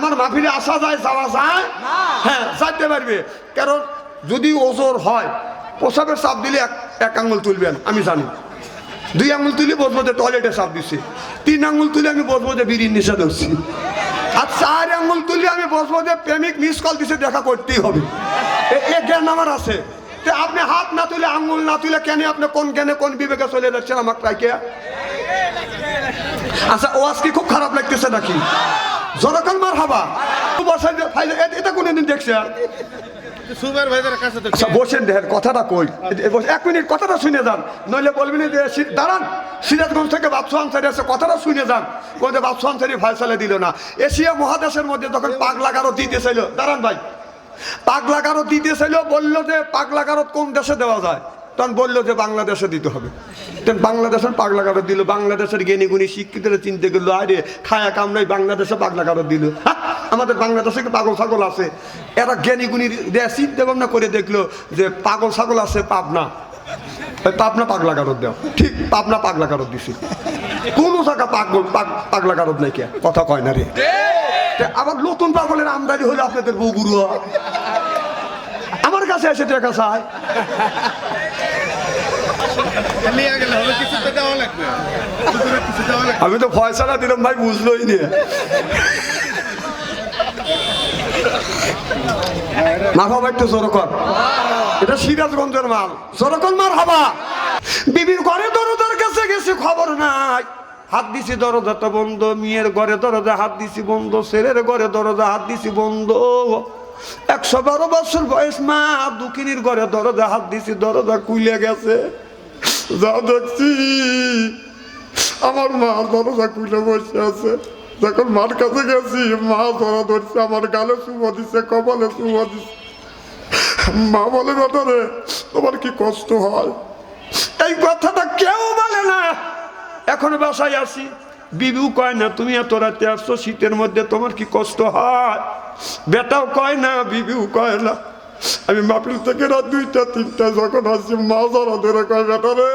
আমার মাহফিলে আসা যায় যাওয়া যায়? হ্যাঁ যাইতে পারবে। কারণ যদি ওজোর হয় প্রসাবের চাপ দিলে এক এক আঙুল তুলবেন আমি জানি। দুই আঙুল তুলে বসবো যে টয়লেটে চাপ দিছি। তিন আঙুল তুলে আমি বসবো যে বিড়ির নিষেধ হচ্ছি আর চার আঙুল তুলে আমি বসবো যে প্রেমিক মিস কল দিছে দেখা করতেই হবে। এ- জ্ঞান আমার আছে। তে আপনি হাত না তুলে আঙুল না তুলে কেন আপনি কোন জ্ঞানে কোন বিবেকে চলে যাচ্ছেন আমার ট্রাইকে আচ্ছা ও আজকে খুব খারাপ লাগতেছে নাকি? জনকল মার হাবা বসাই এটা কোনদিন দেখছে? সুপারভাইজারের কাছে তো আচ্ছা বসেন দেখেন কথাটা কই? এক মিনিট কথাটা শুনে যান। নইলে বলবেন যে দাঁড়ান। সিরাজগঞ্জ থেকে বাপসু আনসারি আছে কথাটা শুনে যান। কোন বাপসু আনসারি ফায়সালে দিল না। এশিয়া মহাদেশের মধ্যে তখন পাগলা গারো দিতে চাইল দাঁড়ান ভাই। পাগলা গারো দিতে চাইল বলল যে পাগলা গারো কোন দেশে দেওয়া যায়? তখন বলল যে বাংলাদেশে দিতে হবে। তখন বাংলাদেশের পাগলা গারো দিল। বাংলাদেশের জ্ঞানী গুণী শিক্ষিতরা চিনতে গেলো আরে, খায়া কামড়াই বাংলাদেশে পাগলা গারো দিল আমাদের বাংলাদেশে পাগল ছাগল আছে? এরা জ্ঞানী গুণী চিন্তা ভাবনা করে দেখল যে পাগল ছাগল আছে, পাবনা। পাবনা পাগলা গারদ দেও। ঠিক পাবনা পাগলা গারদ দিছি। কোন জায়গা পাগল, পাগ- পাগলা গারদ নাই কে? কথা কয় না রে। আবার নতুন পাগলের আমদানি হলে আপনাদের বউগুরু হয়। কাছে এসে টাকা চায় নিয়ে তো আমি তো ফয়সালা দিলাম ভাই বুঝলোই নি। মার হবা একটু জোরকর। এটা সিরাজগঞ্জের মাল। জোরকর মার হবা বিবির ঘরে দরজার কাছে গেছে খবর নাই। হাত দিছি দরজাটা বন্ধ মেয়ের ঘরে দরজা হাত দিছি বন্ধ ছেলের ঘরে দরজা হাত দিছি বন্ধ। একশো বারো বছর বয়স, মা দুকিনির ঘরে দরজা হাত দিছি, দরজা কুইলে গেছে। যা দেখছি, আমার মা দরজা খুলে বসে আছে। যখন মার কাছে গেছি, মা ধরা ধরছে, আমার গালে চুমো দিছে, কপালে চুমো দিছে। মা বলে ব্যাপারে তোমার কি কষ্ট হয়? এই কথাটা কেউ বলে না। এখন বাসায় আসি। বিবু কয়, না, তুমি এত রাতে আসছো, শীতের মধ্যে তোমার কি কষ্ট হয়? বেটাও কয় না, বিবিও কয় না। আমি মাপিল থেকে রাত দুইটা, তিনটা, যখন আসছি, মা ধরা ধরে কয়, বেটা রে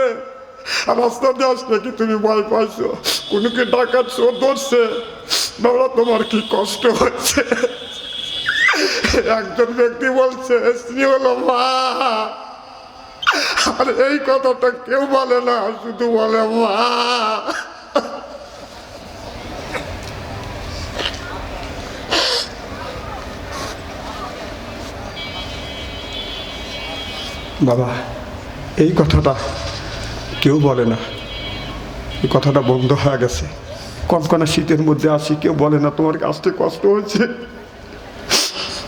রাস্তা দিয়ে আসলে কি তুমি ভয় পাইছো? কোনো কি ডাকাত চোর ধরছে? বাবা, তোমার কি কষ্ট হচ্ছে? একজন ব্যক্তি বলছে স্ত্রী হলো মা। আর এই কথাটা কেউ বলে না, শুধু বলে মা। বাবা, এই কথাটা কেউ বলে না। এই কথাটা বন্ধ হয়ে গেছে। কনকনা শীতের মধ্যে আসি, কেউ বলে না তোমার আসতে কষ্ট হয়েছে।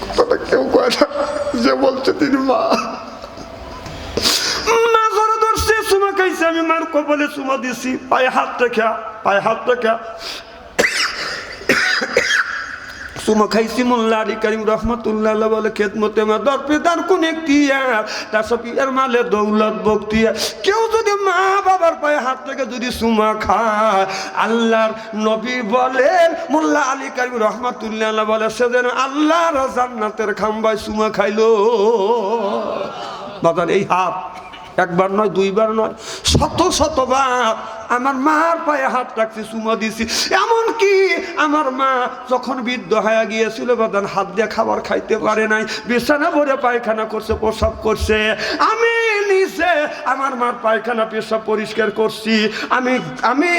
কথাটা কেউ কয় না, যে বলছে তিনি মা। আমি মার কপালে সুমা দিছি। পায়ে হাত রেখা, পায়ে হাত রেখা। সুমা করিম বলে কোন তার দৌলত কেউ যদি মা বাবার পায়ে হাত যদি সুমা খায়, আল্লাহর নবী বলেন, মোল্লা আলী করিম রহমতুল্লাহ বলে, সে যেন আল্লাহর জান্নাতের খাম্বায় সুমা খাইলো। বাজার, এই হাত, একবার নয়, দুইবার নয়, শত শতবার আমার মার পায়ে হাত রাখছি চুমা দিছি। এমনকি আমার মা যখন বৃদ্ধ হয়ে গিয়েছিল, বাদান হাত দিয়ে খাবার খাইতে পারে নাই, বিছানা ভরে পায়খানা করছে, প্রসাব করছে। আমি নিচে আমার মার পায়খানা পেশাব পরিষ্কার করছি, আমি আমি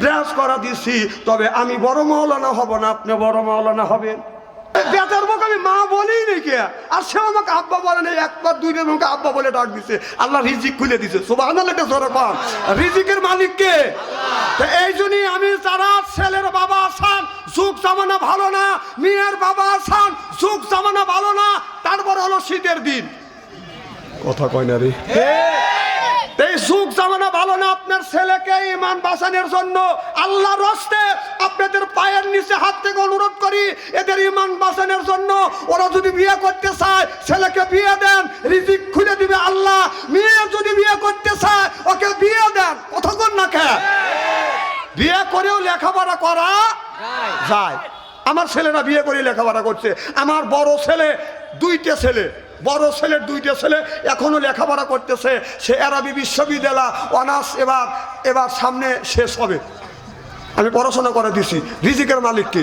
ব্রাশ করা দিছি, তবে আমি বড় মৌলানা হব না, আপনি বড় মৌলানা হবেন। আমি মা বলেই নাকি আর সে আমাকে আব্বা বলে নেই একবার দুইবার মুখে আব্বা বলে ডাক দিছে। আল্লাহ রিজিক খুলে দিছে। সোবাহ রিজিকের মালিক কে? এই জন্যই আমি যারা ছেলের বাবা আসান সুখ জামানা ভালো না মেয়ের বাবা আসান সুখ জামানা ভালো না তারপর হলো শীতের দিন। কথা কয় না রে। এই সুখ জামানা ভালো না আপনার ছেলেকে ইমান বাঁচানোর জন্য আল্লাহ রস্তে আপনাদের পায়ের হাত থেকে অনুরোধ করি, এদের ইমান বাঁচানোর জন্য। ওরা যদি বিয়ে করতে চায়, ছেলেকে বিয়ে দেন, রিজিক খুলে দিবে আল্লাহ। মেয়ে যদি বিয়ে করতে চায়, ওকে বিয়ে দেন। কতক্ষণ না খে বিয়ে করেও লেখাপড়া করা যায়। আমার ছেলেরা বিয়ে করে লেখাপড়া করছে। আমার বড় ছেলে দুইটা ছেলে, বড় ছেলের দুইটা ছেলে এখনও লেখাপড়া করতেছে। সে আরবি বিশ্ববিদ্যালয়, অনার্স এবার এবার সামনে শেষ হবে। আমি পড়াশোনা করে দিছি। রিজিকের মালিককে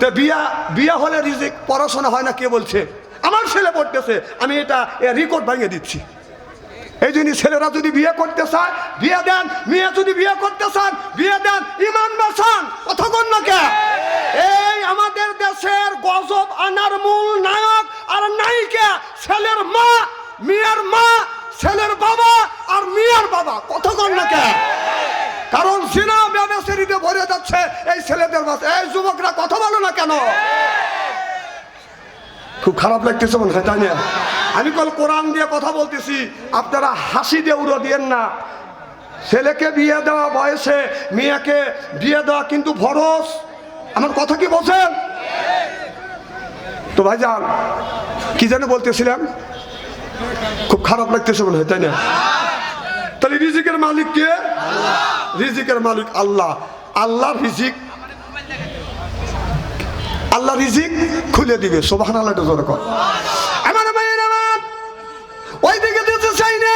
তো বিয়া বিয়া হলে রিজিক পড়াশোনা হয় না কে বলছে? আমার ছেলে পড়তেছে আমি এটা রেকর্ড ভাঙিয়ে দিচ্ছি। এই জন্য ছেলেরা যদি বিয়ে করতে চায় বিয়ে দেন। মেয়ে যদি বিয়ে করতে চান বিয়ে দেন। ইমান বাসান কতক্ষণ না কে? এই আমাদের দেশের গজব আনার মূল নায়ক আর নায়িকা ছেলের মা মেয়ের মা ছেলের বাবা আর মেয়ের বাবা। কতক্ষণ না কে? কারণ সিনা ব্যবসায়ীতে ভরে যাচ্ছে এই ছেলেদের বাসা। এই যুবকরা কথা বলো না কেন? খুব খারাপ লাগতেছে মনে হয়, তাই আমি কল কোরআন দিয়ে কথা বলতেছি, আপনারা হাসি দিয়ে উড়ো দিয়েন না। ছেলেকে বিয়ে দেওয়া বয়সে, মেয়েকে বিয়ে দেওয়া কিন্তু ভরস। আমার কথা কি বলছেন? তো ভাই যান কি যেন বলতেছিলাম? খুব খারাপ লাগতেছে মনে হয়, তাই না? তাহলে রিজিকের মালিক কে? রিজিকের মালিক আল্লাহ। আল্লাহ রিজিক। আল্লাহ রিজিক খুলে দিবে। সোভান আল্লাহ আমার আমার ওই দিকে চাই না।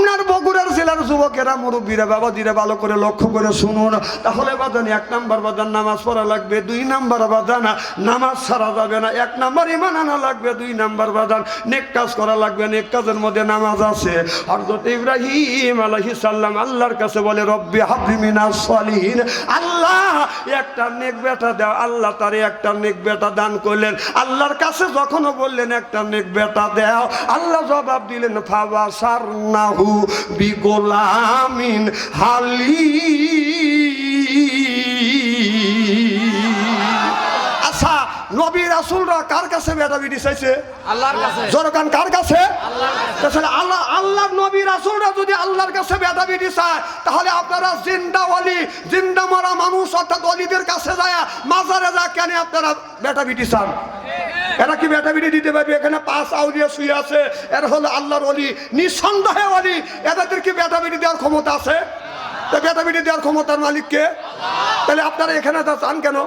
আপনার বগুড়ার জেলার যুবকেরা মুরব্বীরা, বাবাজিরা ভালো করে লক্ষ্য করে শুনুন। তাহলে বাদান এক নাম্বার বাদান নামাজ পড়া লাগবে, দুই নাম্বার বাদান নামাজ ছাড়া যাবে না। এক নাম্বার ইমান আনা লাগবে, দুই নাম্বার বাদান নেক কাজ করা লাগবে, নেক কাজের মধ্যে নামাজ আছে। হযরত ইব্রাহিম আলাইহিস সালাম আল্লাহর কাছে বলে, রব্বি হাবলি মিনাস সলিহিন। আল্লাহ, একটা নেক বেটা দাও। আল্লাহ তারে একটা নেক বেটা দান করলেন। আল্লাহর কাছে যখনও বললেন, একটা নেক বেটা দাও। আল্লাহ জবাব দিলেন ফাবা সারনাহু বিগোলামিন হালি। রাসূলরা কার কাছে বেটা বিটি চাইছে? আল্লাহর কাছে। জনগণ কার কাছে? তাহলে আল্লাহ আল্লাহ নবী রাসূলরা যদি আল্লাহর কাছে বেটা বিটি চায় তাহলে আপনারা জিন্দা ওলি জিন্দা মারা মানুষ অর্থাৎ অলিদের কাছে যায় মাজারে যা কেন আপনারা বেটা বিটি চান? এরা কি বেটা বিটি দিতে পারবে? এখানে পাঁচ আউলিয়া শুয়ে আছে। এরা হলো আল্লাহর অলি নিঃসন্দেহে অলি। এদের কি বেটা বিটি দেওয়ার ক্ষমতা আছে? তা বেটা বিটি দেওয়ার ক্ষমতার মালিককে তাহলে আপনারা এখানে তা চান কেন?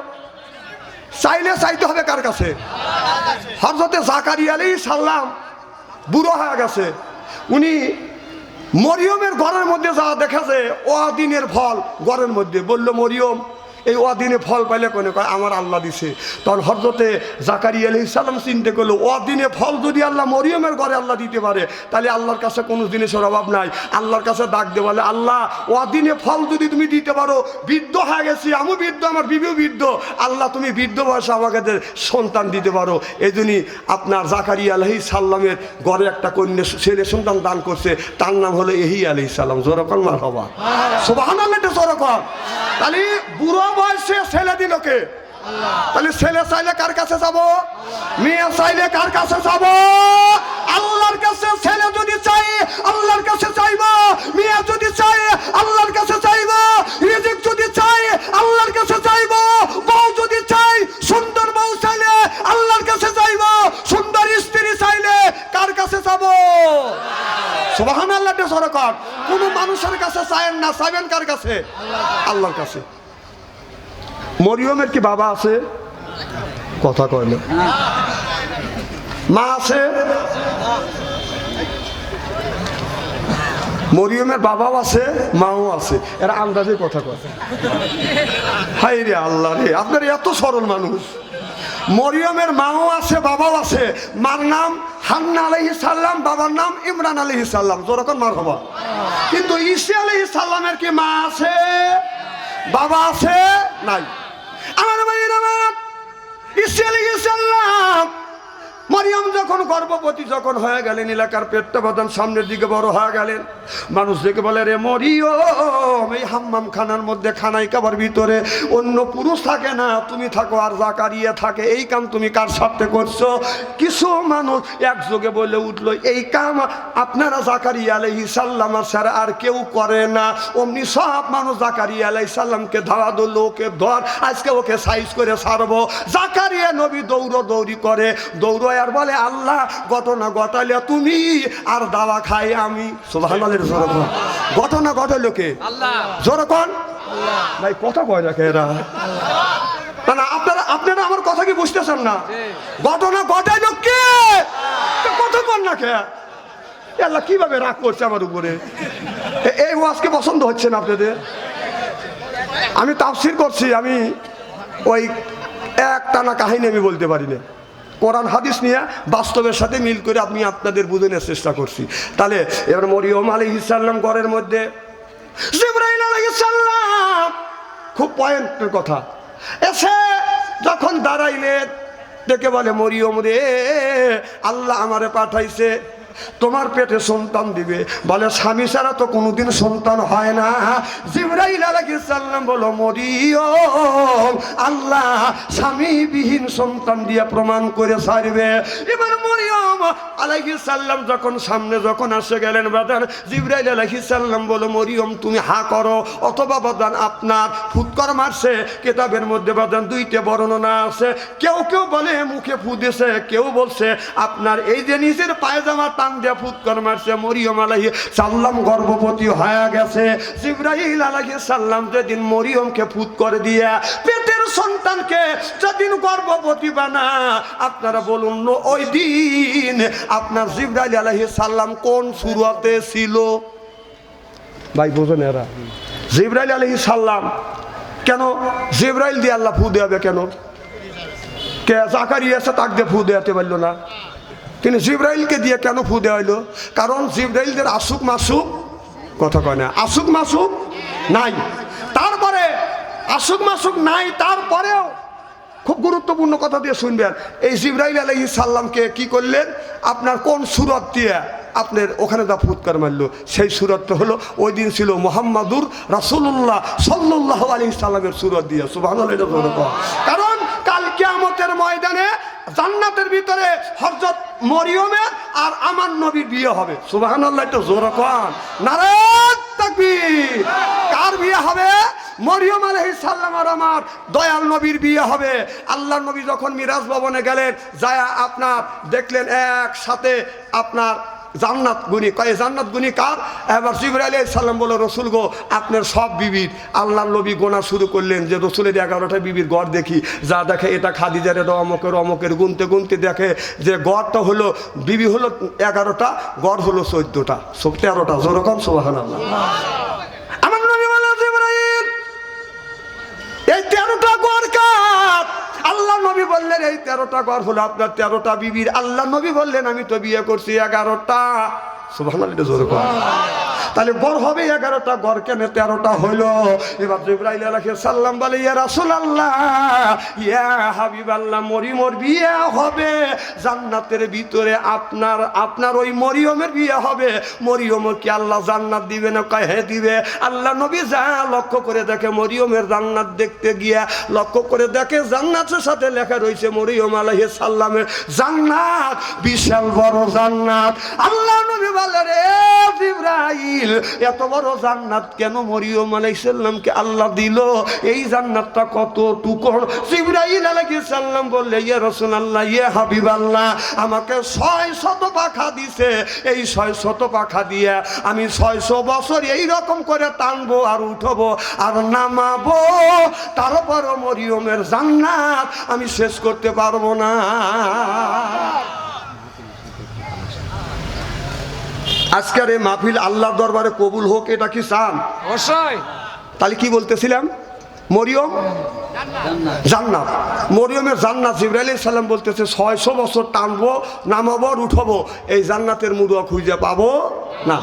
চাইলে চাইতে হবে কার কাছে? হরজতে জাকারি আলী সাল্লাম বুড়ো হয়ে গেছে। উনি মরিয়মের ঘরের মধ্যে যা দেখেছে অদিনের ফল। ঘরের মধ্যে বলল, মরিয়ম এই অদিনে ফল পাইলে কোনে কয়, আমার আল্লাহ দিছে। তখন হরজতে জাকারি আলী সাল্লাম চিনতে করল অদিনে ফল যদি আল্লাহ মরিয়মের ঘরে আল্লাহ দিতে পারে, তাহলে আল্লাহর কাছে কোনো জিনিসের অভাব নাই। আল্লাহর কাছে ডাক দে বলে, আল্লাহ অদিনে ফল যদি তুমি দিতে পারো, বৃদ্ধ হয়ে গেছি, আমি বৃদ্ধ, আমার বিবিও বৃদ্ধ। আল্লাহ, তুমি বৃদ্ধ বয়সে আমাকে সন্তান দিতে পারো। এই জন্যই আপনার জাকারি আলহি সাল্লামের ঘরে একটা কন্যা ছেলে সন্তান দান করছে। তার নাম হলো এহি আলহি সাল্লাম জোরকন মার হবা সোবাহান জোরকন তাহলে বুড়ো বয়সে ছেলে দিল কে? তাহলে ছেলে চাইলে কার কাছে যাব? মেয়ে চাইলে কার কাছে যাব? আল্লাহর কাছে ছেলে যদি চাই, আল্লাহর কাছে চাইব। মেয়ে যদি চাই, আল্লাহর কাছে চাইব। রিজিক যদি চাই, আল্লাহর কাছে চাইব। বউ যদি চাই, সুন্দর বউ চাইলে আল্লাহর কাছে চাইব। সুন্দর স্ত্রী চাইলে কার কাছে যাব? সুবহান আল্লাহ সরকার কোন মানুষের কাছে চায়েন না, চাইবেন কার কাছে? আল্লাহর কাছে। মরিয়মের কি বাবা আছে? কথা কয় না। মা আছে? মরিয়মের বাবাও আছে, মাও আছে। এরা আন্দাজে কথা কয়। হাই রে আল্লাহ রে, আপনার এত সরল মানুষ। মরিয়মের মাও আছে, বাবাও আছে। মার নাম হান্না আলহি সাল্লাম বাবার নাম ইমরান আলহি সাল্লাম যেরকম মার হবা কিন্তু ঈসা আলহি সাল্লামের কি মা আছে, বাবা আছে? নাই। আমার মায়ের আমার। সাল্লাম মারিয়াম যখন গর্ভবতী, যখন হয়ে গেলেন, এলাকার পেটটা বাদান সামনের দিকে বড় হয়ে গেলেন। মানুষ দেখে বলে, রে মরিয়ম, এই হাম্মাম খানার মধ্যে খানাই কাবার ভিতরে অন্য পুরুষ থাকে না। তুমি থাকো আর জাকারিয়া থাকে, এই কাম তুমি কার সাথে করছ? কিছু মানুষ একযোগে বলে উঠল, এই কাম আপনারা জাকারিয়া আলাইহি সাল্লাম স্যার, আর কেউ করে না। অমনি সব মানুষ জাকারিয়া আলাই সাল্লামকে ধাওয়া দিল ওকে ধর, আজকে ওকে সাইজ করে সারবো। জাকারিয়া নবী দৌড়ো দৌড়ি করে দৌড়ো আর বলে আল্লাহ ঘটনা ঘটালে তুমি আর দাওয়া খাই আমি। জোরকন ঘটনা ঘটালো কে? জোরকন ভাই কথা কয় রাখে এরা? না না আপনারা আপনারা আমার কথা কি বুঝতেছেন না? ঘটনা ঘটাইলো কে? কথা কন না কে? আল্লাহ কীভাবে রাগ করছে আমার উপরে? এই ওয়াজকে পছন্দ হচ্ছে না আপনাদের? আমি তাফসির করছি আমি ওই এক টানা কাহিনী আমি বলতে পারি না। কোরআন হাদিস নিয়ে বাস্তবের সাথে মিল করে আমি আপনাদের বুঝানোর চেষ্টা করছি। তাহলে এবার মরিয়ম আলী ইসাল্লাম ঘরের মধ্যে খুব পয়েন্টের কথা, এসে যখন দাঁড়াইলে, দেখে বলে, মরিয়ম রে, আল্লাহ আমারে পাঠাইছে। তোমার পেটে সন্তান দিবে। বলে, স্বামী ছাড়া তো কোনোদিন সন্তান হয় না। জিব্রাইল আলাইহিস সালাম বলো মরিয়ম, আল্লাহ স্বামীবিহীন সন্তান দিয়ে প্রমাণ করে ছাড়বে। এবার মরিয়ম আলাইহিস সালাম যখন সামনে যখন আসে গেলেন বাদান জিব্রাইল আলাইহিস সালাম বলো মরিয়ম, তুমি হা করো, অথবা বাদান আপনার ফুৎকর মারছে। কেতাবের মধ্যে বাদান দুইটা বর্ণনা আছে। কেউ কেউ বলে, মুখে ফুদেছে কেউ বলছে, আপনার এই যে নিজের পায়জামা মরিয়ম আলাহি গর্ভবতী গেছে। মরিয়মকে সন্তানকে গর্ভবতী বানা, আপনারা বলুন ওই দিন আপনার জিব্রাইল আলাহি সাল্লাম কোন সুরতে ছিল? ভাই, বোঝেন এরা। জিব্রাইল আলহি সাল্লাম কেন? জিব্রাইল দিয়ে আল্লাহ ফু দেবে কেন? কে? জাকারি তাক দিয়ে ফু দেওয়াতে পারল না। তিনি জিব্রাইলকে দিয়ে কেন ফু হইল কারণ জিব্রাইলদের আসুক মাসুক কথা কয় না। আসুক মাসুক নাই। তারপরে আসুক মাসুক নাই, তারপরেও খুব গুরুত্বপূর্ণ কথা দিয়ে শুনবেন। এই জিব্রাইল আলহি সাল্লামকে কি করলেন? আপনার কোন সুরত দিয়ে আপনার ওখানে দা ফুৎকার মারলো, সেই সুরতটা হলো, ওই দিন ছিল মোহাম্মদুর রাসুল্লাহ সাল্লাহ আলী সাল্লামের সুরত দিয়ে। সুবাহ কারণ কাল কিয়ামতের ময়দানে জান্নাতের ভিতরে হরজত মরিয়মের আর আমার নবীর বিয়ে হবে। সুবাহ একটু জোর কন। কার বিয়ে হবে? মরিয়ম আলহিস সাল্লাম আর আমার দয়াল নবীর বিয়ে হবে। আল্লাহ নবী যখন মিরাজ ভবনে গেলেন, যায় আপনার দেখলেন একসাথে আপনার জান্নাত গুনি কয়ে জান্নাত গুনি কার? এবার জিবর আলী সাল্লাম বলে রসুল গো, আপনার সব বিবির আল্লাহ নবী গোনা শুরু করলেন যে রসুলের এগারোটা বিবির গড় দেখি। যা দেখে এটা খাদিজার এটা অমকের অমকের গুনতে গুনতে দেখে যে গড়টা হলো, বিবি হলো এগারোটা, গড় হলো চোদ্দোটা সব তেরোটা যেরকম সোহান আল্লাহ নবী বললেন, এই তেরোটা ঘর হলো আপনার তেরোটা বিবির আল্লাহ নবী বললেন, আমি তো বিয়ে করছি এগারোটা সুভাষ জোর। তাহলে গড় হবে এগারোটা, গড় কেন তেরোটা হইল। এবার জিব্রাইল আলাইহিস সাল্লাম বলে, ইয়া রাসূলুল্লাহ, ইয়া হাবিবাল্লাহ মরিয়মের বিয়ে হবে। জান্নাতের ভিতরে আপনার আপনার ওই মরিয়মের বিয়ে হবে। মরিয়ম কি আল্লাহ জান্নাত দিবে না কয় হ্যাঁ দিবে? আল্লাহ নবী যা লক্ষ্য করে দেখে মরিয়মের জান্নাত দেখতে গিয়া, লক্ষ্য করে দেখে জান্নাতের সাথে লেখা রয়েছে মরিয়ম আলাইহিস সাল্লামের জান্নাত, বিশাল বড় জান্নাত। আল্লাহ নবী বলে, রে জিব্রাইল এত বড় জান্নাত কেন মরিয়ম আলাইহিস সাল্লামকে আল্লাহ দিল? এই জান্নাতটা কত টুকর জিব্রাইল আলাইহিস সাল্লাম বললে, ইয়া রাসূলুল্লাহ, ইয়া হাবিবাল্লাহ, আমাকে ছয় শত পাখা দিছে। এই ছয় শত পাখা দিয়ে আমি ছয়শো বছর এই রকম করে টানবো আর উঠবো আর নামাবো। তারপর মরিয়মের জান্নাত আমি শেষ করতে পারব না। আজকের এই মাহফিল আল্লাহর দরবারে কবুল হোক এটা কি চান? অবশ্যই। তাহলে কি বলতেছিলাম? মরিয়ম? জান্নাত। মরিয়মের জান্নাত জিব্রাইল সাল্লাম বলতেছে ছয়শো বছর টানবো নামাবো আর উঠবো। এই জান্নাতের মুড়ুয়া খুঁজে পাবো না।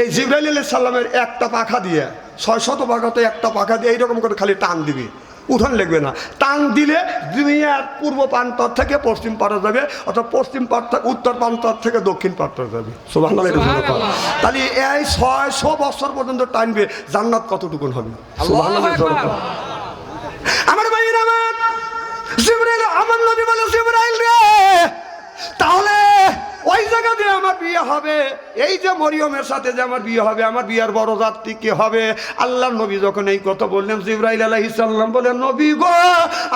এই জিব্রাইল সাল্লামের একটা পাখা দিয়ে ছয় শত পাখাতে একটা পাখা দিয়ে এইরকম করে খালি টান দিবি। উঠান লাগবে না। টান দিলে দুনিয়ার পূর্ব প্রান্তর থেকে পশ্চিম পাড়া যাবে অর্থাৎ পশ্চিম পাড় উত্তর প্রান্তর থেকে দক্ষিণ পাড়টা যাবে। তাহলে এই ছয়শো বছর পর্যন্ত টানবে জান্নাত কতটুকুন হবে। আমার ভাইয়ের আমার আমার নবী বলে জিবরাইল রে। তাহলে ওই জায়গা দিয়ে আমার বিয়ে হবে। এই যে মরিয়মের সাথে যে আমার বিয়ে হবে, আমার বিয়ের বড় যাত্রী কে হবে? আল্লাহ নবী যখন এই কথা বললেন, জিব্রাইল আলাইহিস সালাম বলেন নবী গো,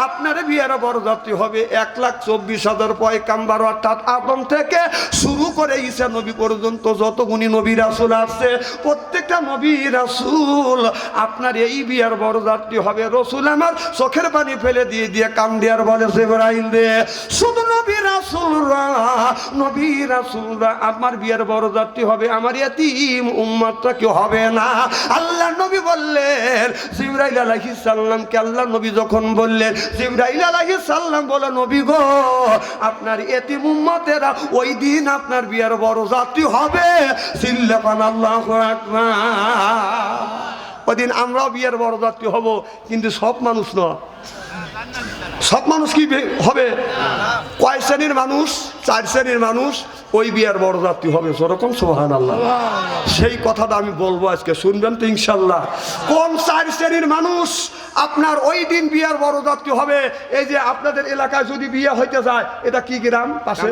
আপনার বিয়ের বড় যাত্রী হবে এক লাখ চব্বিশ হাজার পয়কাম্বার অর্থাৎ আদম থেকে শুরু করে ঈসা নবী পর্যন্ত যত গুণী নবী রাসুল আসছে প্রত্যেকটা নবী রাসুল আপনার এই বিয়ের বড় যাত্রী হবে। রসুল আমার চোখের পানি ফেলে দিয়ে দিয়ে কান দেয়ার বলে, জিব্রাইল রে, শুধু নবী রাসুলরা, নবী রাসূলরা আমার বিয়ের বড় যাত্রী হবে, আমার এতিম উম্মতটা কেউ হবে না। আল্লাহ নবী বললেন, জিবরাইল আলাইহিস সালামকে আল্লাহ নবী যখন বললেন, জিবরাইল আলাইহিস সালাম বলে, নবী গো, আপনার এতিম উম্মতেরা ওই দিন আপনার বিয়ের বড় যাত্রী হবে। সিল্লাপান আল্লাহু ওদিন আমরাও বিয়ের বড় যাত্রী হব, কিন্তু সব মানুষ নয়। সব মানুষ কি হবে? কয় শ্রেণির মানুষ? চার শ্রেণির মানুষ? ওই বিয়ার বড় যাত্রী হবে সেরকম সোহান আল্লাহ সেই কথাটা আমি বলব আজকে, শুনবেন তো ইনশাল্লাহ। কোন চার শ্রেণির মানুষ আপনার ওই দিন বিয়ার বড় যাত্রী হবে? এই যে আপনাদের এলাকায় যদি বিয়ে হইতে যায়, এটা কি গ্রাম? পাশে?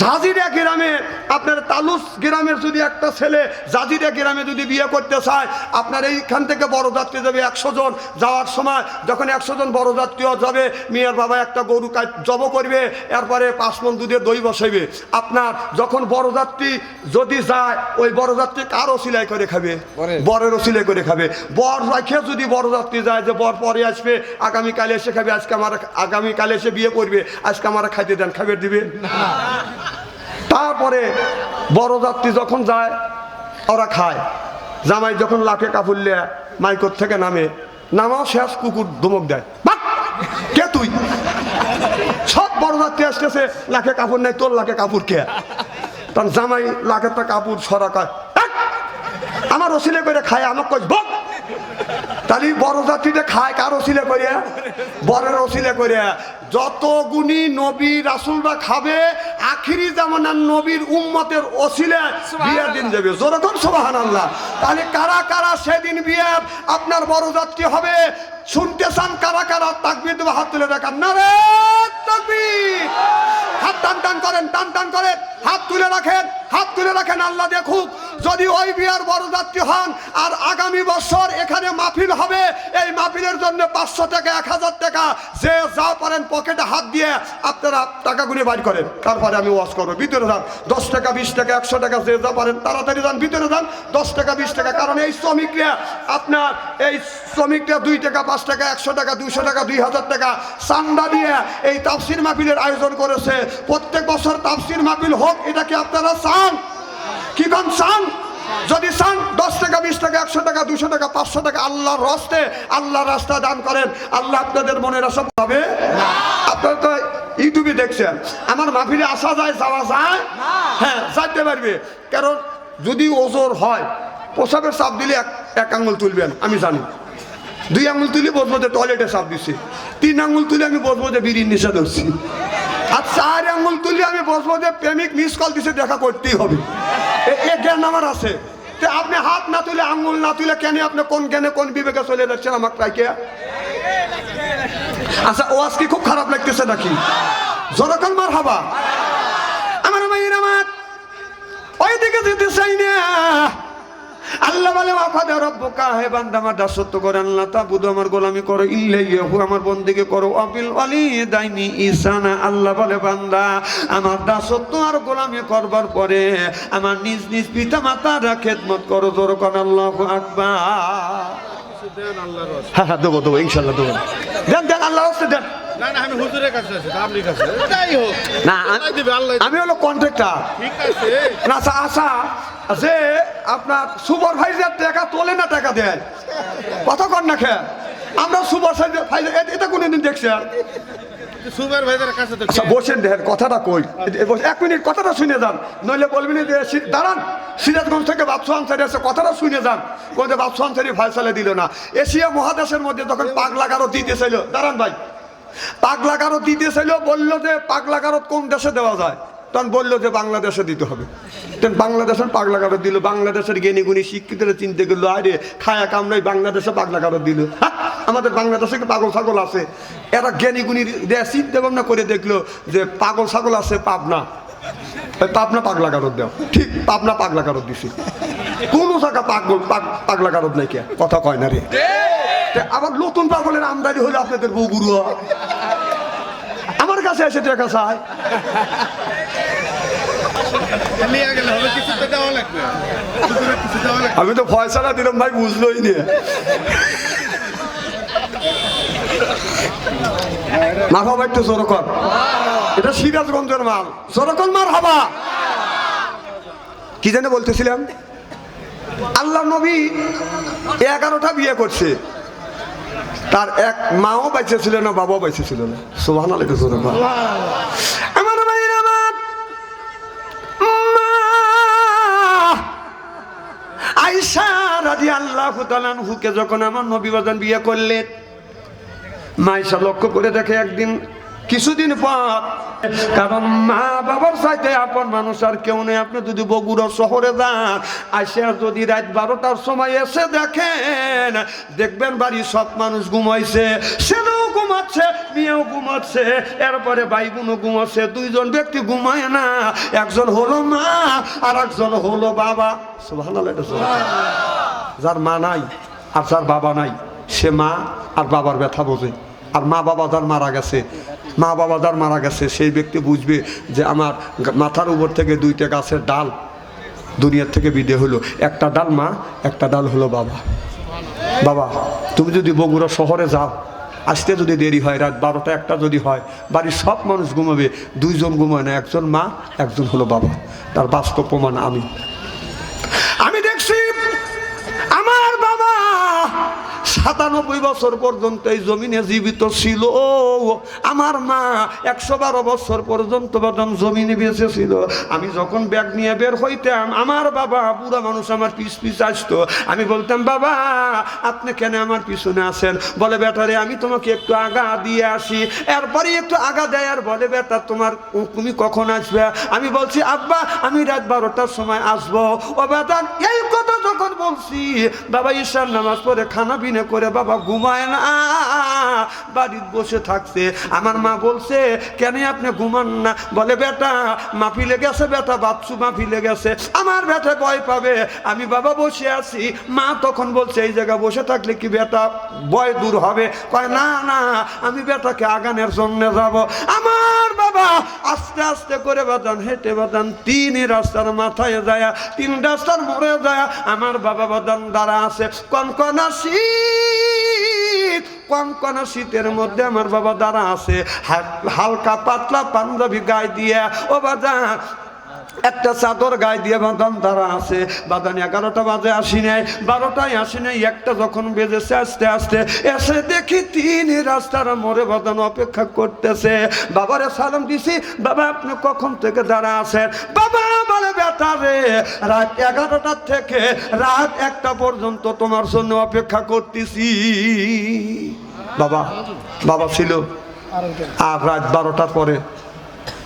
জাজিরা গ্রামে আপনার তালুস গ্রামের যদি একটা ছেলে জাজিরা গ্রামে যদি বিয়ে করতে চায় আপনার এইখান থেকে বড় যাত্রী যাবে একশো জন। যাওয়ার সময় যখন একশো জন বড় যাত্রীও যাবে মেয়ের বাবা একটা গরু জব করবে এরপরে পাঁচ মন দুধের দই বসাইবে। আপনার যখন বড় যাত্রী যদি যায় ওই বড় যাত্রী কারও সিলাই করে খাবে? বরেরও সিলাই করে খাবে। বর রাখে যদি বড় যাত্রী যায় যে বর পরে আসবে আগামীকালে এসে খাবে আজকে আমার আগামীকালে এসে বিয়ে করবে আজকে আমার খাইতে দেন খাবে দিবে? তারপরে বড় যাত্রী যখন যায়, ওরা খায়। জামাই যখন লাখে কাপড় লিয়া মাইকর থেকে নামে, নামাও শেষ, কুকুর ধমক দেয়। কে তুই? সব বড় যাত্রী আসতেছে লাখে কাপড় নেই, তোর লাখে কাপড় কে? তখন জামাই লাখেরটা কাপড় সরা কয় "হাক! আমার ওসিলে করে খায়, আমাকে কই বক তাহলে বড় জাতিতে খায়, কার ওসিলে করিয়া বরের ওসিলে করিয়া যত গুণী নবী রাসুলরা খাবে আখিরি জামানার নবীর উম্মতের অসিলে বিয়ের দিন যাবে। যেরকম সোবাহান আল্লাহ তাহলে কারা কারা সেদিন বিয়ে আপনার বড় যাত্রী হবে? শুনতে চান কারা কারা? তাকবির দেবে হাত তুলে দেখান। না রে তাকবীর। হাত টান টান করেন টান টান করেন। হাত তুলে রাখেন হাত তুলে রাখেন আল্লাহ দেখুক। যদি ওই বিয়ার বড় যাত্রী হন আর আগামী বছর এখানে মাহফিল হবে মাহফিলের জন্য পাঁচশো টাকা, এক হাজার টাকা, যে যা পারেন পকেটে হাত দিয়ে আপনারা টাকা গুনে বাড়ি করেন। তারপরে আমি ওয়াশ করব। ভিতরে যান, দশ টাকা, বিশ টাকা, একশো টাকা, যে যা পারেন তাড়াতাড়ি যান, ভিতরে যান, দশ টাকা, বিশ টাকা, কারণ এই শ্রমিকরা আপনার, এই শ্রমিকরা দুই টাকা, পাঁচ টাকা, একশো টাকা, দুইশো টাকা, দুই হাজার টাকা চান্দা দিয়ে এই তাফসির মাহফিলের আয়োজন করেছে। প্রত্যেক বছর তাফসির মাহফিল হোক, এটা কি আপনারা চান? কি চান? যদি চান দশ টাকা বিশ টাকা একশো টাকা দুশো টাকা পাঁচশো টাকা আল্লাহর রস্তে আল্লাহর রাস্তা দান করেন আল্লাহ আপনাদের মনের আশা হবে আপনারা তো ইউটিউবে দেখছেন আমার মাহফিলে আসা যায় যাওয়া যায়? হ্যাঁ যাইতে পারবে। কারণ যদি ওজোর হয় প্রসাবের চাপ দিলে এক এক আঙুল তুলবেন আমি জানি। দুই আঙুল তুলে বসবো যে টয়লেটে চাপ দিছি। তিন আঙুল তুলে আমি বসবো যে বিড়ির নেশা ধরছি। আর চার আঙুল তুলে আমি বসবো যে প্রেমিক মিস কল দিছে দেখা করতেই হবে। এ- জ্ঞান আমার আছে। তে আপনি হাত না তুলে আঙুল না তুলে কেন আপনি কোন জ্ঞানে কোন বিবেকে চলে যাচ্ছেন আমার আচ্ছা ও আজকে খুব খারাপ লাগতেছে নাকি? জনকল মার হাবা আমার মাইয়ের আমার। ওইদিকে যেতে চাই না। আল্লাহ বলে ওয়াফাদা রব্বুকা? হে বান্দা, আমার দাসত্ব করে আল্লাহ তা বুধ আমার গোলামি করো। ইল্লাইয়াহু আমার বন্দিকে করো। আবিল ওয়ালি দাইনি ইসানা, আল্লাহ বলে, বান্দা, আমার দাসত্ব আর গোলামি করবার পরে আমার নিজ নিজ পিতা মাতারা খেদমত করো। জোর কর আল্লাহু আকবার। হ্যাঁ হ্যাঁ দেবো দেবো ইনশাল্লাহ দেবো। দেন দেন আল্লাহ হস্তে দেন। না না আমি হলো কন্ট্রাক্টর না আচ্ছা আশা যে আপনার সুপারভাইজার টাকা তোলে না টাকা দেয়? কথা কর না খেয়ে আমরা সুপারভাইজার এটা কোনদিন দেখছি আচ্ছা বসেন দেখেন কথাটা কই? এক মিনিট কথাটা শুনে যান নইলে বলবেন যে দাঁড়ান সিরাজগঞ্জ থেকে বাপসু আনসারি আছে কথাটা শুনে যান। কোন বাপসু আনসারি ফায়সালে দিল না। এশিয়া মহাদেশের মধ্যে তখন পাগলা কারও দিতে চাইল দাঁড়ান ভাই পাগলা কারও দিতে চাইল বলল যে পাগলা কারও কোন দেশে দেওয়া যায়? তখন বলল যে বাংলাদেশে দিতে হবে। তখন বাংলাদেশের কারও দিল। বাংলাদেশের জ্ঞানী গুণী শিক্ষিতরা চিনতে গেলো আরে খায়া কামড়াই বাংলাদেশে পাগলা কারও দিল। হ্যাঁ, আমাদের বাংলাদেশে পাগল ছাগল আছে? এরা জ্ঞানী গুণী দেয়া চিন্তা ভাবনা করে দেখল যে পাগল ছাগল আছে পাবনা। পাবনা পাগলা কারত দেও। ঠিক পাবনা পাগলা কারত দিছি। কোন জায়গা পাগল পাগ- পাগলা কারত নাই কে? কথা কয় না রে। আবার নতুন পাগলের আমদানি হলে আপনাদের বউ গুরু। আমার কাছে এসে টাকা চায় নিয়ে আমি তো ফয়সালা দিলাম ভাই বুঝলোই নি। মাথা একটু জোর কর এটা সিরাজগঞ্জের মাল। যেরকম মার হবা কি জানে বলতেছিলাম? আল্লাহ নবী এগারোটা বিয়ে করছে। তার এক মাও বেঁচে ছিল না, বাবাও বেঁচে ছিল না সোহান আমার আমার আল্লাহ হুকে যখন আমার নবী বাজান বিয়ে করলেন মাইশা লক্ষ্য করে দেখে একদিন কিছুদিন পর, কারণ মা বাবার চাইতে আপন মানুষ আর কেউ নেই। আপনি যদি বগুড়া শহরে যান, আসে যদি রাত বারোটার সময় এসে দেখেন, দেখবেন বাড়ি সব মানুষ ঘুমাইছে, ছেলেও ঘুমাচ্ছে, মেয়েও ঘুমাচ্ছে, এরপরে ভাই বোনও ঘুমাচ্ছে, দুইজন ব্যক্তি ঘুমায় না। একজন হলো মা আর একজন হলো বাবা। ভালো লাগে যার মা নাই, আর যার বাবা নাই, সে মা আর বাবার ব্যথা বোঝে। আর মা বাবা যার মারা গেছে মা বাবা যার মারা গেছে, সেই ব্যক্তি বুঝবে যে আমার মাথার উপর থেকে দুইটা গাছের ডাল দুনিয়ার থেকে বিদে হলো। একটা ডাল মা, একটা ডাল হলো বাবা। বাবা, তুমি যদি বগুড়া শহরে যাও, আসতে যদি দেরি হয়, রাত বারোটা একটা যদি হয়, বাড়ির সব মানুষ ঘুমাবে, দুইজন ঘুমায় না, একজন মা, একজন হলো বাবা। তার বাস্তব প্রমাণ আমি। আমি দেখছি সাতানব্বই বছর পর্যন্ত এই জমিনে জীবিত ছিল। আমার মা একশো বারো বছর পর্যন্ত বাদাম জমিনে বেঁচে ছিল। আমি যখন ব্যাগ নিয়ে বের হইতাম, আমার বাবা বুড়া মানুষ আমার পিছ পিছ আসতো। আমি বলতাম, বাবা, আপনি কেন আমার পিছনে আসেন? বলে, বেটারে, আমি তোমাকে একটু আগা দিয়ে আসি। এরপরে একটু আগা দেয় আর বলে, বেটা, তোমার তুমি কখন আসবে? আমি বলছি, আব্বা, আমি রাত বারোটার সময় আসব। ও, বেটা, এই কথা যখন বলছি, বাবা, ঈশার নামাজ পড়ে খানা পিনে করে বাবা ঘুমায় না। বাড়িতে বসে থাকছে। আমার মা বলছে কেন আপনি ঘুমান না? বলে, বেটা মাফিলে গেছে বেটা বাচ্চু মাফিলে গেছে। আমার বেটা ভয় পাবে। আমি বাবা বসে আছি। মা তখন বলছে, এই জায়গা বসে থাকলে কি বেটা ভয় দূর হবে? কয়, না না, আমি বেটাকে আগানের জন্য যাব। আমার বাবা আস্তে আস্তে করে বাদান হেঁটে বাদান তিন রাস্তার মাথায় যায়, তিন রাস্তার মোড়ে যায়। আমার বাবা বাদান দ্বারা আছে কনকনা শীত কনকনা শীতের মধ্যে আমার বাবা দাঁড়া আছে। হালকা পাতলা পাঞ্জাবি গায়ে দিয়ে ও বাজান একটা চাদর গায়ে দিয়ে বাদান দ্বারা আছে। বাদান এগারোটা বাজে, আসি নাই। বারোটায় আসি নাই, একটা যখন বেজেছে, আস্তে আস্তে এসে দেখি তিন রাস্তার মোড়ে বাদান অপেক্ষা করতেছে। বাবারে সালাম দিছি, বাবা, আপনি কখন থেকে দাঁড়া আছেন? বাবা বলে বেটা রে। রাত এগারোটার থেকে রাত একটা পর্যন্ত তোমার জন্য অপেক্ষা করতেছি। বাবা বাবা ছিল। আর রাত বারোটার পরে,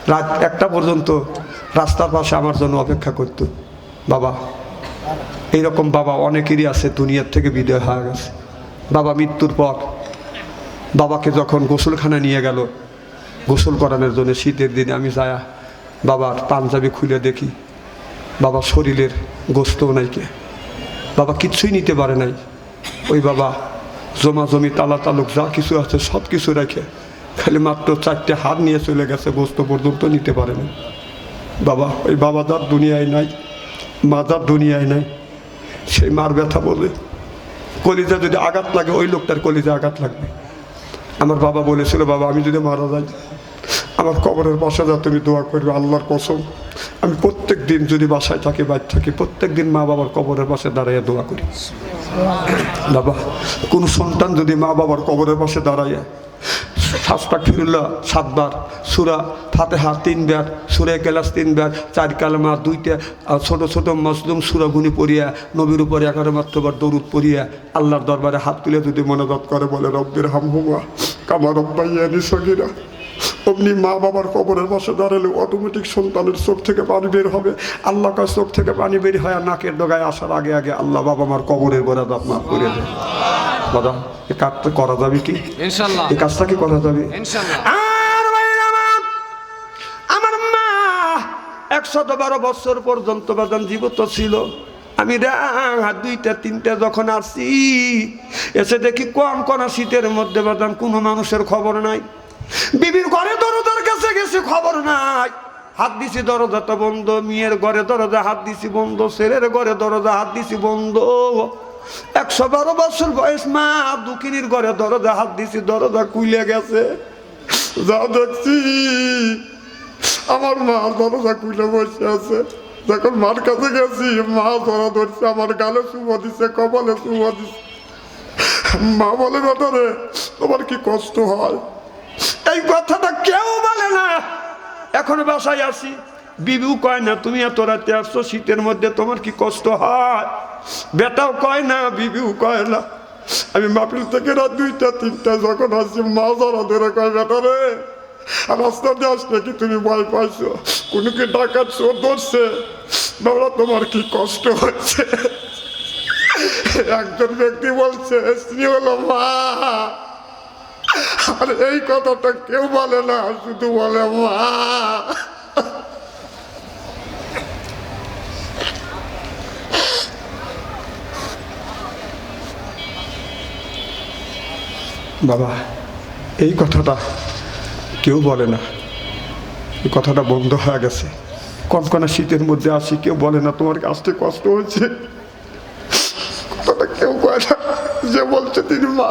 রাত একটা পর্যন্ত রাস্তার পাশে আমার জন্য অপেক্ষা করতো। বাবা, এইরকম বাবা অনেকেরই আছে, দুনিয়ার থেকে বিদায় হয়ে গেছে। বাবা, মৃত্যুর পর বাবাকে যখন গোসলখানা নিয়ে গেল, গোসল করানোর জন্য শীতের দিনে আমি যায়া বাবার পাঞ্জাবি খুলে দেখি, বাবা শরীরের গোস্তও নাইকে বাবা কিচ্ছুই নিতে পারে নাই। ওই বাবা জমা জমি, তালা তালুক, যা কিছু আছে সব কিছু রেখে খালি মাত্র চারটে হাত নিয়ে চলে গেছে, গোস্ত পর্যন্ত নিতে পারে না বাবা ওই বাবা যার দুনিয়ায় নাই, মা যার দুনিয়ায় নাই। সেই মার ব্যথা বলে। কলিজা যদি আঘাত লাগে, ওই লোকটার কলিজা আঘাত লাগবে। আমার বাবা বলেছিল, বাবা, আমি যদি মারা যাই, আমার কবরের পাশে যা, তুমি দোয়া করবে, আল্লাহর কসম। আমি প্রত্যেক দিন যদি বাসায় থাকি বাইর থাকি প্রত্যেক দিন মা বাবার কবরের পাশে দাঁড়াইয়া দোয়া করি। বাবা, কোন সন্তান যদি মা বাবার কবরের পাশে দাঁড়ায় ফিরুল্লাহ সাতবার, সুরা, ফাতেহা তিনবার, সুরে কেলাস তিনবার, চার কালমা, দুইটা ছোট ছোট মসলুম সুরাগুনি পড়িয়া, নবীর উপরে এগারো মাত্রবার দরুদ পড়িয়া, আল্লাহর দরবারে হাত তুলে যদি মনোদত করে বলে, রব্বের হাম হুমা কামা রব্বাইয়ানি সগিরা। অমনি মা বাবার কবরের পাশে দাঁড়ালে অটোমেটিক সন্তানের চোখ থেকে পানি বের হবে। আল্লাহ কাছ চোখ থেকে পানি বের হয় নাকের ডগায় আসার আগে আগে আল্লাহ বাবা মার কবরের গোড়া দাপ মাফ করে দেয়। এ কাজটা করা যাবে কি? এই কাজটা কি করা যাবে? আর আমার, মা একশত বারো বছর পর্যন্ত বাদাম জীবিত ছিল। আমি রাত দুইটা তিনটা যখন আসছি এসে দেখি কম কনা শীতের মধ্যে বাদাম কোনো মানুষের খবর নাই। বিবির ঘরে দরজার কাছে গেছে খবর নাই। হাত দিছি দরজাটা বন্ধ। মেয়ের ঘরে দরজা হাত দিছি বন্ধ। ছেলের ঘরে দরজা হাত দিছি বন্ধ। একশো বারো বছর বয়স, মা দুকিনির ঘরে দরজা হাত দিছি, দরজা কুইলে গেছে। যা দেখছি, আমার মা দরজা খুলে বসে আছে। যখন মার কাছে গেছি, মা ধরা ধরছে, আমার গালে চুমো দিছে, কপালে চুমো দিছে। মা বলে বেটা রে তোমার কি কষ্ট হয়? এই কথাটা কেউ বলে না। এখন বাসায় আসি। বিবিও কয়, না, তুমি এত রাতে আসছো, শীতের মধ্যে তোমার কি কষ্ট হয়? বেটাও কয় না, বিবিও কয় না। আমি মাপিল থেকে রাত দুইটা, তিনটা যখন আসছি, মা ধরা ধরে কয়, বেটা রে রাস্তা দিয়ে আসলে কি তুমি ভয় পাইছো? কোনো কি ডাকাত চোর ধরছে? বাবা তোমার কি কষ্ট হচ্ছে? একজন ব্যক্তি বলছে, স্ত্রী হলো মা। আর এই কথাটা কেউ বলে না, শুধু বলে মা। বাবা, এই কথাটা কেউ বলে না। এই কথাটা বন্ধ হয়ে গেছে। কনকনা শীতের মধ্যে আসি, কেউ বলে না তোমার আসতে কষ্ট হয়েছে। কথাটা কেউ কয় না, যে বলছে তিনি মা।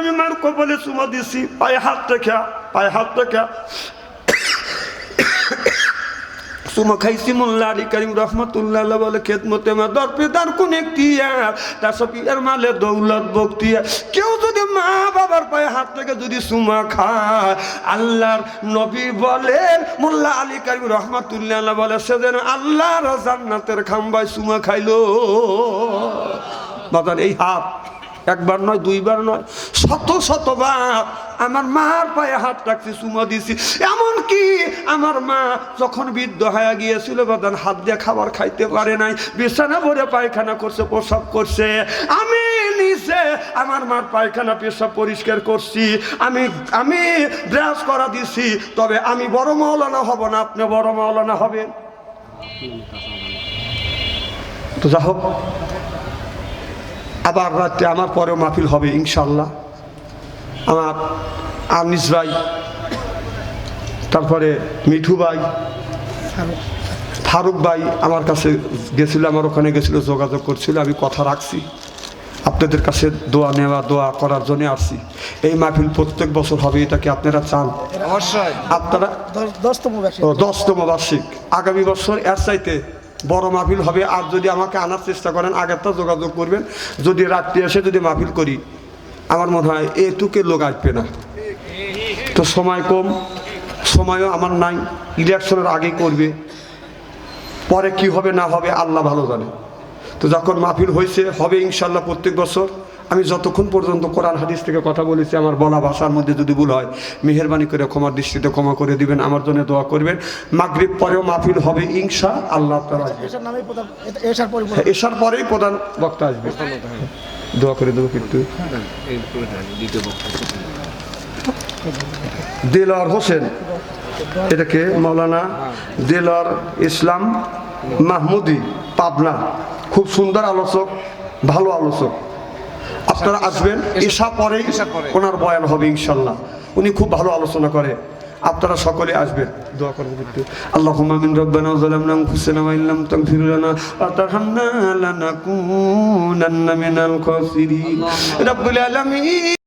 আমি মার কপালে চুমা দিছি, পায়ে হাত রেখা, পায়ে হাত রেখা। বলে মালে দৌলত কেউ যদি মা বাবার পায়ে হাত থেকে যদি খায়, আল্লাহর নবী বলেন মোল্লা আলী করিম রহমতুল্লাহ বলে, সে যেন আল্লাহর জান্নাতের খাম্বায় চুমা খাইলো। বাজার এই হাত একবার নয়, দুইবার নয়, শত শতবার আমার মার পায়ে হাত রাখছি, চুমা দিছি। এমনকি আমার মা যখন বৃদ্ধ হয়ে গিয়েছিল বাদান হাত দিয়ে খাবার খাইতে পারে নাই, বিছানা ভরে পায়খানা করছে, প্রসব করছে। আমি নিচে আমার মার পায়খানা পেশাব পরিষ্কার করছি, আমি আমি ব্রাশ করা দিছি, তবে আমি বড় মাওলানা হব না, আপনি বড় মাওলানা হবেন। তো যা হোক আবার রাত্রে আমার পরেও মাহফিল হবে ইনশাল্লাহ আমার আনিস ভাই তারপরে মিঠু ভাই ফারুক ভাই আমার কাছে গেছিল আমার ওখানে গেছিল যোগাযোগ করছিল আমি কথা রাখছি। আপনাদের কাছে দোয়া নেওয়া দোয়া করার জন্য আসছি। এই মাহফিল প্রত্যেক বছর হবে এটাকে আপনারা চান? অবশ্যই। আপনারা দশতম বার্ষিক। আগামী বছর এর চাইতে বড় মাহফিল হবে। আর যদি আমাকে আনার চেষ্টা করেন আগেরটা যোগাযোগ করবেন। যদি রাত্রি এসে যদি মাহফিল করি, আমার মনে হয় এটুকে লোক আসবে না। তো সময় কম, সময়ও আমার নাই ইলেকশনের আগে করবে। পরে কি হবে, না হবে, আল্লাহ ভালো জানে। তো যখন মাহফিল হয়েছে, হবে ইনশাল্লাহ প্রত্যেক বছর। আমি যতক্ষণ পর্যন্ত কোরআন হাদিস থেকে কথা বলেছি আমার বলা ভাষার মধ্যে যদি ভুল হয় মেহরবানি করে ক্ষমার দৃষ্টিতে ক্ষমা করে দিবেন আমার জন্য দোয়া করবেন। মাগরিব পরেও মাহফিল হবে ইনশা আল্লাহ এটা- এসার পরেই প্রধান বক্তা আসবে। দোয়া করে দেবো কিন্তু। দিলর হোসেন এটাকে মৌলানা দিলর ইসলাম মাহমুদি পাবনা। খুব সুন্দর আলোচক ভালো আলোচক। আপনারা আসবেন ঈশা পরে ওনার বয়ান হবে ইনশাল্লাহ। উনি খুব ভালো আলোচনা করে আপনারা সকলে আসবেন। দোয়া করবেন একটু। আল্লাহুম্মা মিন রাব্বানা যালামনা আনফুসানা ওয়া ইল্লাম তাগফির লানা ওয়া তারহামনা লানাকুনান্না মিনাল খাসিরিন। রাব্বুল আলামিন।